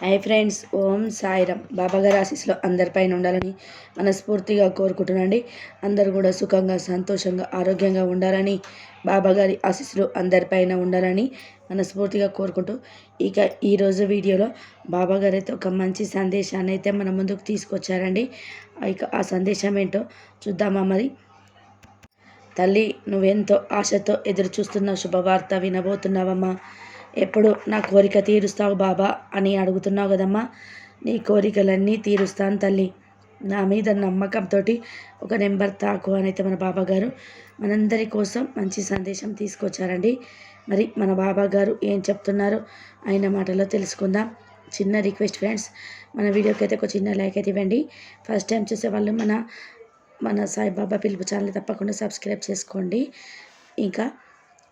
Hi friends ఓం సాయిరామ్. బాబాగారి ఆశీస్సులో అందరిపైన ఉండాలని మనస్ఫూర్తిగా కోరుకుంటున్నాండి అందరూ కూడా సుఖంగా సంతోషంగా ఆరోగ్యంగా ఉండాలని బాబాగారి ఆశీస్సులు అందరిపైన ఉండాలని మనస్ఫూర్తిగా కోరుకుంటూ ఇక ఈరోజు వీడియోలో బాబాగారు అయితే ఒక మంచి సందేశాన్ని అయితే మన ముందుకు తీసుకొచ్చారండి. ఇక ఆ సందేశం ఏంటో చూద్దామా మరి? తల్లి నువ్వెంతో ఆశతో ఎదురు చూస్తున్న శుభవార్త వినబోతున్నావమ్మా. ఎప్పుడు నా కోరిక తీరుస్తావు బాబా అని అడుగుతున్నావు కదమ్మా. నీ కోరికలన్నీ తీరుస్తాను తల్లి. నా మీద నమ్మకంతో ఒక నెంబర్ తాకు అని అయితే మన బాబా గారు మనందరి కోసం మంచి సందేశం తీసుకొచ్చారండి. మరి మన బాబా గారు ఏం చెప్తున్నారో ఆయన మాటలో తెలుసుకుందాం. చిన్న రిక్వెస్ట్ ఫ్రెండ్స్ మన వీడియోకి అయితే ఒక చిన్న లైక్ అయితే ఇవ్వండి. ఫస్ట్ టైం చూసే వాళ్ళు మన మన సాయిబాబా పిలుపు ఛానల్ తప్పకుండా సబ్స్క్రైబ్ చేసుకోండి. ఇంకా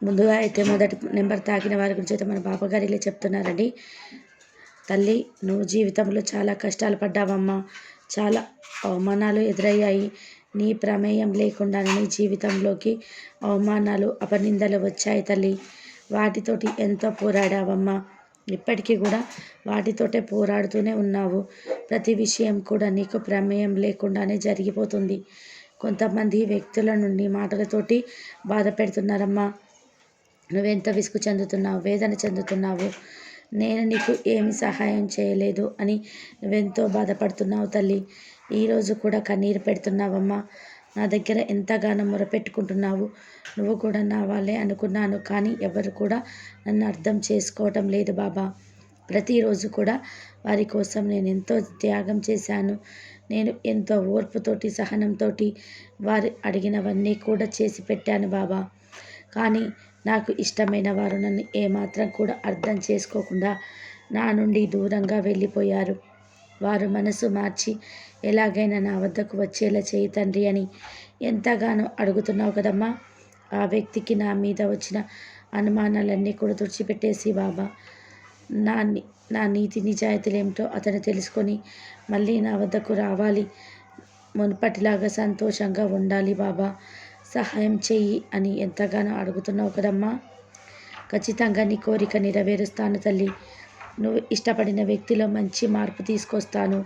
ముందుగా అయితే మొదటి నెంబర్ తాకిన వారి గురించి అయితే మన బాబాగారు ఇలా చెప్తున్నారండి. తల్లి నువ్వు జీవితంలో చాలా కష్టాలు పడ్డావమ్మా. చాలా అవమానాలు ఎదురయ్యాయి. నీ ప్రమేయం లేకుండా నీ జీవితంలోకి అవమానాలు అపనిందలు వచ్చాయి తల్లి. వాటితోటి ఎంతో పోరాడావమ్మా. ఇప్పటికీ కూడా వాటితోటే పోరాడుతూనే ఉన్నావు. ప్రతి విషయం కూడా నీకు ప్రమేయం లేకుండానే జరిగిపోతుంది. కొంతమంది వ్యక్తుల నుండి మాటలతోటి బాధ పెడుతున్నారమ్మా. నువ్వెంత విసుగు చెందుతున్నావు వేదన చెందుతున్నావు? నేను నీకు ఏమి సహాయం చేయలేదు అని నువ్వెంతో బాధపడుతున్నావు తల్లి. ఈరోజు కూడా కన్నీరు పెడుతున్నావమ్మా. నా దగ్గర ఎంతగానో మొరపెట్టుకుంటున్నావు. నువ్వు కూడా నా వాళ్ళే అనుకున్నాను కానీ ఎవరు కూడా నన్ను అర్థం చేసుకోవటం లేదు బాబా. ప్రతిరోజు కూడా వారి కోసం నేను ఎంతో త్యాగం చేశాను. నేను ఎంతో ఓర్పుతోటి సహనంతో వారు అడిగినవన్నీ కూడా చేసి పెట్టాను బాబా. కానీ నాకు ఇష్టమైన వారు నన్ను ఏమాత్రం కూడా అర్థం చేసుకోకుండా నా నుండి దూరంగా వెళ్ళిపోయారు. వారు మనసు మార్చి ఎలాగైనా నా వద్దకు వచ్చేలా చేయి తండ్రి అని ఎంతగానో అడుగుతున్నావు కదమ్మా. ఆ వ్యక్తికి నా మీద వచ్చిన అనుమానాలన్నీ కూడా తుడిచిపెట్టేసి బాబా నా నా నీతి నిజాయితీలు ఏమిటో అతను తెలుసుకొని మళ్ళీ నా వద్దకు రావాలి. మునుపటిలాగా సంతోషంగా ఉండాలి బాబా. సహాయం చెయ్యి అని ఎంతగానో అడుగుతున్నావు కదమ్మా. ఖచ్చితంగా నీ కోరిక నెరవేరుస్తాను తల్లి. నువ్వు ఇష్టపడిన వ్యక్తిలో మంచి మార్పు తీసుకొస్తాను.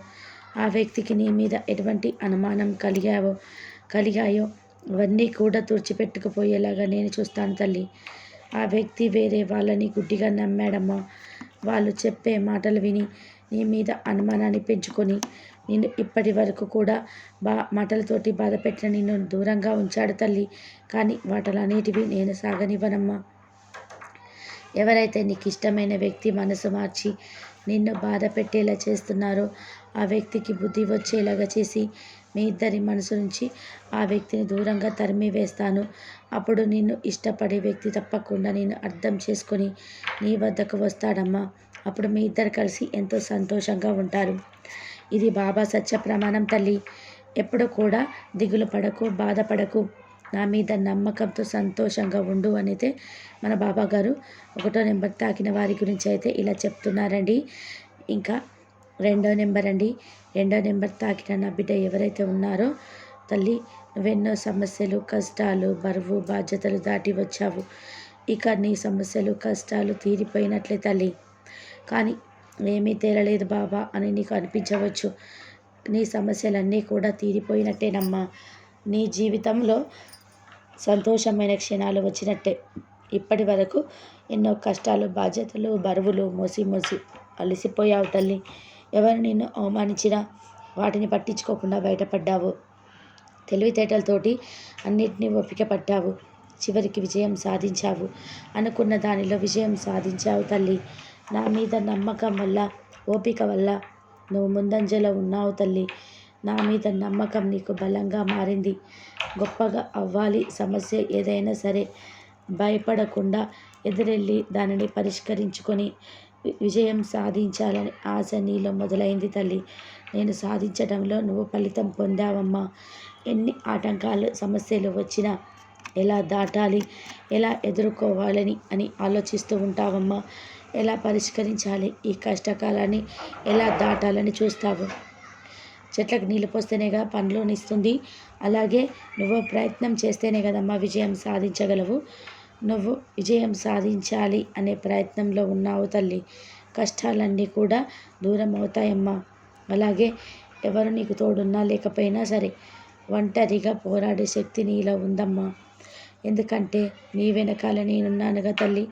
ఆ వ్యక్తికి నీ మీద ఎటువంటి అనుమానం కలిగావో కలిగాయో అవన్నీ కూడా తుడిచిపెట్టుకుపోయేలాగా నేను చూస్తాను తల్లి. ఆ వ్యక్తి వేరే వాళ్ళని గుడ్డిగా నమ్మాడమ్మా. వాళ్ళు చెప్పే మాటలు విని నీ మీద అనుమానాన్ని పెంచుకొని నేను ఇప్పటి వరకు కూడా బా మాటలతోటి బాధ పెట్టిన నిన్ను దూరంగా ఉంచాడు తల్లి. కానీ వాటలన్నిటివి నేను సాగనివ్వనమ్మా. ఎవరైతే నీకు ఇష్టమైన వ్యక్తి మనసు మార్చి నిన్ను బాధ పెట్టేలా చేస్తున్నారో ఆ వ్యక్తికి బుద్ధి వచ్చేలాగా చేసి మీ ఇద్దరి మనసు నుంచి ఆ వ్యక్తిని దూరంగా తరిమి వేస్తాను. అప్పుడు నిన్ను ఇష్టపడే వ్యక్తి తప్పకుండా నేను అర్థం చేసుకొని నీ వద్దకు వస్తాడమ్మా. అప్పుడు మీ ఇద్దరు కలిసి ఎంతో సంతోషంగా ఉంటారు. ఇది బాబా సత్య ప్రమాణం తల్లి. ఎప్పుడు కూడా దిగులు పడకు బాధపడకు. నా మీద నమ్మకంతో సంతోషంగా ఉండు అనైతే మన బాబా గారు ఒకటో నెంబర్ తాకిన వారి గురించి అయితే ఇలా చెప్తున్నారండి. ఇంకా రెండో నెంబర్ అండి. రెండో నెంబర్ తాకిన నా బిడ్డ ఎవరైతే ఉన్నారో తల్లి నువ్వెన్నో సమస్యలు కష్టాలు బరువు బాధ్యతలు దాటి వచ్చావు. ఇక నీ సమస్యలు కష్టాలు తీరిపోయినట్లే తల్లి. కానీ ఏమీ తేలలేదు బాబా అని నీకు అనిపించవచ్చు. నీ సమస్యలన్నీ కూడా తీరిపోయినట్టేనమ్మా. నీ జీవితంలో సంతోషమైన క్షణాలు వచ్చినట్టే. ఇప్పటి వరకు ఎన్నో కష్టాలు బాధ్యతలు బరువులు మోసి మోసి అలసిపోయావు తల్లి. ఎవరు నిన్ను అవమానించినా వాటిని పట్టించుకోకుండా బయటపడ్డావు. తెలివితేటలతోటి అన్నిటినీ ఒప్పిక పట్టావు. చివరికి విజయం సాధించావు. అనుకున్న దానిలో విజయం సాధించావు తల్లి. నా మీద నమ్మకం వల్ల ఓపిక వల్ల నువ్వు ముందంజలో ఉన్నావు తల్లి. నా మీద నమ్మకం నీకు బలంగా మారింది. గొప్పగా అవ్వాలి. సమస్య ఏదైనా సరే భయపడకుండా ఎదురెళ్ళి దానిని పరిష్కరించుకొని విజయం సాధించాలని ఆశ నీలో మొదలైంది తల్లి. నేను సాధించడంలో నువ్వు ఫలితం పొందావమ్మా. ఎన్ని ఆటంకాలు సమస్యలు వచ్చినా ఎలా దాటాలి ఎలా ఎదుర్కోవాలని అని ఆలోచిస్తూ ఉంటావమ్మా. ఎలా పరిష్కరించాలి? ఈ కష్టకాలాన్ని ఎలా దాటాలని చూస్తావు? చెట్లకు నీళ్ళు పోస్తేనేగా పండ్లునిస్తుంది అలాగే నువ్వు ప్రయత్నం చేస్తేనే కదమ్మా విజయం సాధించగలవు. నువ్వు విజయం సాధించాలి అనే ప్రయత్నంలో ఉన్నావు తల్లి. కష్టాలన్నీ కూడా దూరం అవుతాయమ్మా. అలాగే ఎవరు నీకు తోడున్నా లేకపోయినా సరే ఒంటరిగా పోరాడే శక్తి నీలో ఉందమ్మా. ఎందుకంటే నీ వెనకాల నేనున్నానుగా తల్లి.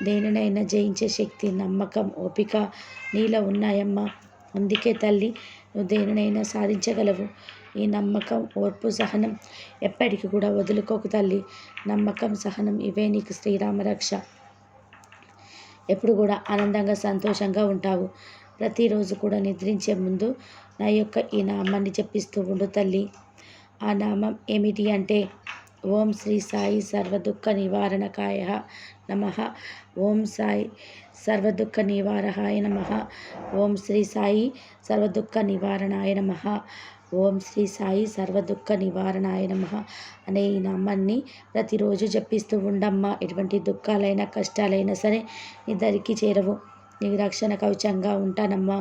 దేనినైనా జయించే శక్తి నమ్మకం ఓపిక నీలో ఉన్నాయమ్మా. అందుకే తల్లి నువ్వు దేనినైనా సాధించగలవు. ఈ నమ్మకం ఓర్పు సహనం ఎప్పటికీ కూడా వదులుకోకు తల్లి. నమ్మకం సహనం ఇవే నీకు శ్రీరామ రక్ష. ఎప్పుడు కూడా ఆనందంగా సంతోషంగా ఉంటావు. ప్రతిరోజు కూడా నిద్రించే ముందు నా యొక్క ఈ నామాన్ని చెప్పిస్తూ ఉండు తల్లి. ఆ నామం ఏమిటి అంటే ఓం శ్రీ సాయి సర్వదుఃఖ నివారణకాయ నమ. ఓం సాయి సర్వదుఃఖ నివారహాయ నమ. ఓం శ్రీ సాయి సర్వదుఃఖ నివారణాయ నమ. ఓం శ్రీ సాయి సర్వదుఃఖ నివారణాయ నమ. అనే ఈ నామాన్ని ప్రతిరోజు జపిస్తూ ఉండమ్మా. ఎటువంటి దుఃఖాలైనా కష్టాలైనా సరే నీ దరికి చేరవు. నీకు రక్షణ కవచంగా ఉంటానమ్మా.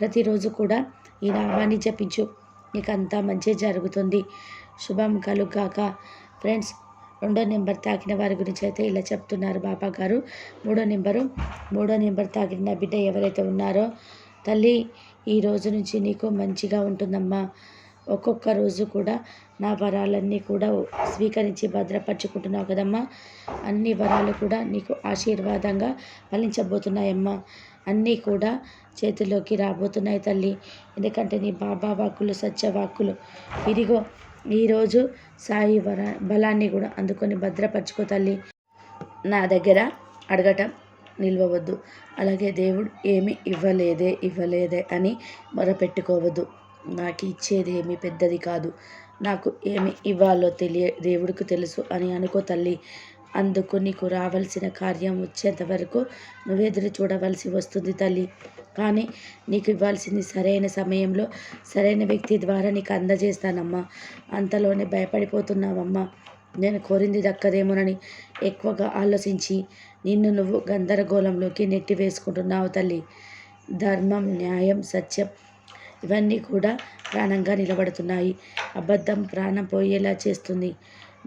ప్రతిరోజు కూడా ఈ నామాన్ని జపించు. నీకంతా మంచి జరుగుతుంది. శుభం కలుగాక ఫ్రెండ్స్ రెండో నెంబర్ తాకిన వారి గురించి అయితే ఇలా చెప్తున్నారు బాబా గారు. మూడో నెంబరు మూడో నెంబర్ తాకిన బిడ్డ ఎవరైతే ఉన్నారో తల్లి ఈ రోజు నుంచి నీకు మంచిగా ఉంటుందమ్మా. ఒక్కొక్క రోజు కూడా నా వరాలన్నీ కూడా స్వీకరించి భద్రపరుచుకుంటున్నావు కదమ్మా. అన్ని వరాలు కూడా నీకు ఆశీర్వాదంగా ఫలించబోతున్నాయమ్మా. అన్నీ కూడా చేతిలోకి రాబోతున్నాయి తల్లి. ఎందుకంటే నీ బాబా వాక్కులు సత్యవాక్కులు ఇదిగో ఈరోజు సాయి వర బలాన్ని కూడా అందుకొని భద్రపరచుకో తల్లి. నా దగ్గర అడగటం నిల్వవద్దు. అలాగే దేవుడు ఏమి ఇవ్వలేదే ఇవ్వలేదే అని మొరపెట్టుకోవద్దు. నాకు ఇచ్చేది ఏమి పెద్దది కాదు. నాకు ఏమి ఇవ్వాలో తెలియ దేవుడికి తెలుసు అని అనుకో తల్లి. అందుకు నీకు రావాల్సిన కార్యం వచ్చేంత వరకు నువ్వు ఎదురు చూడవలసి వస్తుంది తల్లి. కానీ నీకు ఇవ్వాల్సింది సరైన సమయంలో సరైన వ్యక్తి ద్వారా నీకు అందజేస్తానమ్మా. అంతలోనే భయపడిపోతున్నావమ్మా. నేను కోరింది దక్కదేమోనని ఎక్కువగా ఆలోచించి నిన్ను నువ్వు గందరగోళంలోకి నెట్టి వేసుకుంటున్నావు తల్లి. ధర్మం న్యాయం సత్యం ఇవన్నీ కూడా ప్రాణంగా నిలబడుతున్నాయి. అబద్ధం ప్రాణం పోయేలా చేస్తుంది.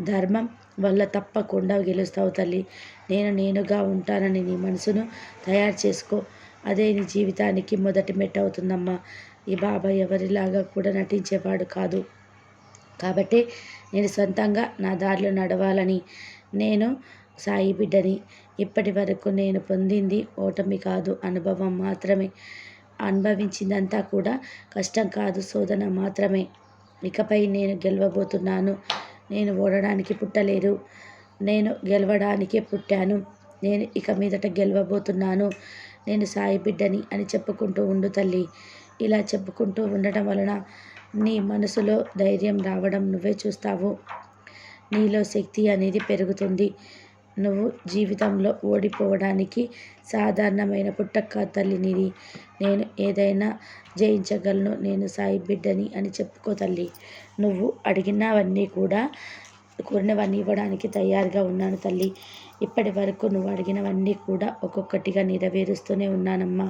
ధర్మం వల్ల తప్పకుండా గెలుస్తావు తల్లి. నేను నేనుగా ఉంటానని నీ మనసును తయారు చేసుకో. అదే నీ జీవితానికి మొదటి మెట్టు అవుతుందమ్మా. ఈ బాబా ఎవరిలాగా కూడా నటించేవాడు కాదు. కాబట్టి నేను సొంతంగా నా దారిలో నడవాలని. నేను సాయి బిడ్డని. ఇప్పటి వరకు నేను పొందింది ఓటమి కాదు అనుభవం మాత్రమే. అనుభవించిందంతా కూడా కష్టం కాదు శోధన మాత్రమే. ఇకపై నేను గెలవబోతున్నాను. నేను ఓడడానికి పుట్టలేదు. నేను గెలవడానికే పుట్టాను. నేను ఇక మీదట గెలవబోతున్నాను. నేను సాయి బిడ్డని అని చెప్పుకుంటూ ఉండు తల్లి. ఇలా చెప్పుకుంటూ ఉండటం వలన నీ మనసులో ధైర్యం రావడం నువ్వే చూస్తావు. నీలో శక్తి అనేది పెరుగుతుంది. నువ్వు జీవితంలో ఓడిపోవడానికి సాధారణమైన పుట్టక్క తల్లినిది నేను ఏదైనా జయించగలను నేను సాయి బిడ్డని అని చెప్పుకో తల్లి. నువ్వు అడిగినవన్నీ కూడా కోరినవన్నీ ఇవ్వడానికి తయారుగా ఉన్నాను తల్లి. ఇప్పటి వరకు నువ్వు అడిగినవన్నీ కూడా ఒక్కొక్కటిగా నెరవేరుస్తూనే ఉన్నానమ్మా.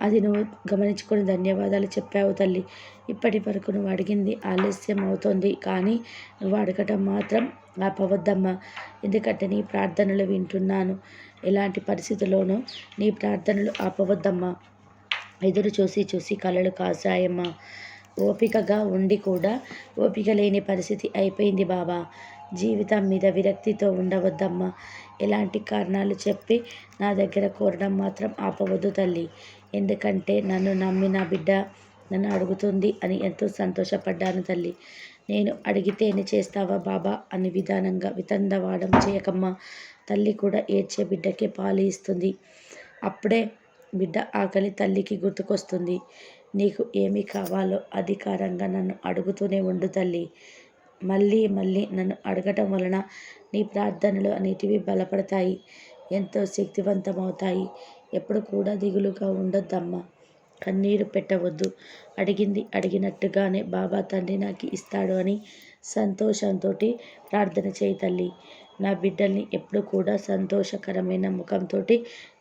అది నువ్వు గమనించుకొని ధన్యవాదాలు చెప్పావు తల్లి. ఇప్పటి వరకు నువ్వు అడిగింది ఆలస్యం అవుతుంది కానీ నువ్వు అడగటం మాత్రం ఆపవద్దమ్మా ఎందుకంటే నీ ప్రార్థనలు వింటున్నాను. ఎలాంటి పరిస్థితుల్లోనూ నీ ప్రార్థనలు ఆపవద్దమ్మా. ఎదురు చూసి చూసి కళలు కాసాయమ్మా. ఓపికగా ఉండి కూడా ఓపిక లేని పరిస్థితి అయిపోయింది బాబా. జీవితం మీద విరక్తితో ఉండవద్దమ్మా. ఎలాంటి కారణాలు చెప్పి నా దగ్గర కోరడం మాత్రం ఆపవద్దు తల్లి. ఎందుకంటే నన్ను నమ్మిన బిడ్డ నన్ను అడుగుతుంది అని ఎంతో సంతోషపడ్డాను తల్లి. నేను అడిగితేనే చేస్తావా బాబా? అని విధానంగా వితందవాడం చేయకమ్మా. తల్లి కూడా ఏడ్చే బిడ్డకే పాలు ఇస్తుంది. అప్పుడే బిడ్డ ఆకలి తల్లికి గుర్తుకొస్తుంది. నీకు ఏమి కావాలో అధికారంగా నన్ను అడుగుతూనే ఉండు తల్లి. మళ్ళీ మళ్ళీ నన్ను అడగటం వలన నీ ప్రార్థనలు అనేటివి బలపడతాయి. ఎంతో శక్తివంతమవుతాయి. ఎప్పుడు కూడా దిగులుగా ఉండొద్దమ్మా. కన్నీరు పెట్టవద్దు. అడిగింది. అడిగినట్టుగానే బాబా తండ్రి నాకు ఇస్తాడు అని సంతోషంతో ప్రార్థన చేయి తల్లి. నా బిడ్డల్ని ఎప్పుడు కూడా సంతోషకరమైన ముఖంతో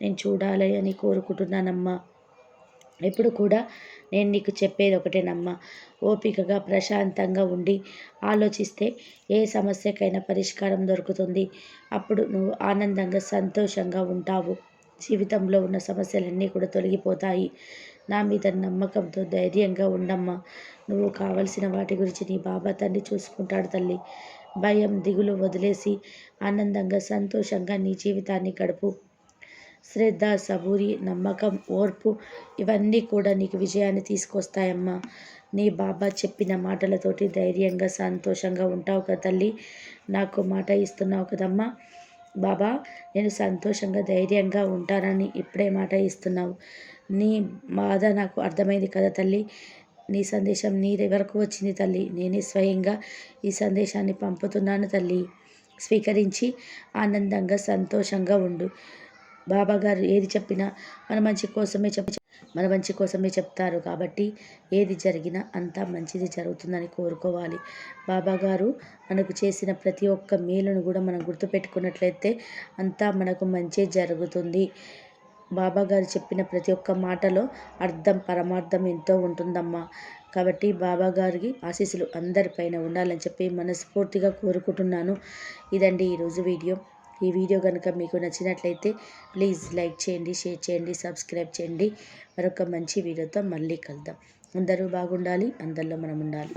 నేను చూడాలి అని కోరుకుంటున్నానమ్మా. ఎప్పుడు కూడా నేను నీకు చెప్పేది ఒకటేనమ్మా. ఓపికగా ప్రశాంతంగా ఉండి ఆలోచిస్తే ఏ సమస్యకైనా పరిష్కారం దొరుకుతుంది. అప్పుడు నువ్వు ఆనందంగా సంతోషంగా ఉంటావు. జీవితంలో ఉన్న సమస్యలన్నీ కూడా తొలగిపోతాయి. నా మీద నమ్మకంతో ధైర్యంగా ఉండమ్మా. నువ్వు కావలసిన వాటి గురించి నీ బాబా తండ్రి చూసుకుంటాడు తల్లి. భయం దిగులు వదిలేసి ఆనందంగా సంతోషంగా నీ జీవితాన్ని గడుపు. శ్రద్ధ సబూరి నమ్మకం ఓర్పు ఇవన్నీ కూడా నీకు విజయాన్ని తీసుకొస్తాయమ్మా. నీ బాబా చెప్పిన మాటలతోటి ధైర్యంగా సంతోషంగా ఉంటావు కదా తల్లి. నాకు మాట ఇస్తున్నావు కదమ్మా. బాబా నేను సంతోషంగా ధైర్యంగా ఉంటానని ఇప్పుడే మాట ఇస్తున్నావు. నీ బాధ నాకు అర్థమైంది కదా తల్లి. నీ సందేశం నీ దగ్గరకు వచ్చింది తల్లి. నేనే స్వయంగా ఈ సందేశాన్ని పంపుతున్నాను తల్లి. స్వీకరించి ఆనందంగా సంతోషంగా ఉండు. బాబా గారు ఏది చెప్పినా మన మంచి కోసమే చెప్ప మన మంచి కోసమే చెప్తారు కాబట్టి ఏది జరిగినా అంతా మంచిది జరుగుతుందని కోరుకోవాలి. బాబా గారు మనకు చేసిన ప్రతి ఒక్క మేలును కూడా మనం గుర్తుపెట్టుకున్నట్లయితే అంతా మనకు మంచి జరుగుతుంది. బాబాగారు చెప్పిన ప్రతి ఒక్క మాటలో అర్థం పరమార్థం ఎంతో ఉంటుందమ్మా. కాబట్టి బాబాగారికి ఆశీస్సులు అందరిపైన ఉండాలని చెప్పి మనస్ఫూర్తిగా కోరుకుంటున్నాను. ఇదండి ఈరోజు వీడియో. ఈ వీడియో కనుక మీకు నచ్చినట్లయితే ప్లీజ్ లైక్ చేయండి షేర్ చేయండి సబ్స్క్రైబ్ చేయండి. మరొక మంచి వీడియోతో మళ్ళీ కలుద్దాం. అందరూ బాగుండాలి అందరిలో మనం ఉండాలి.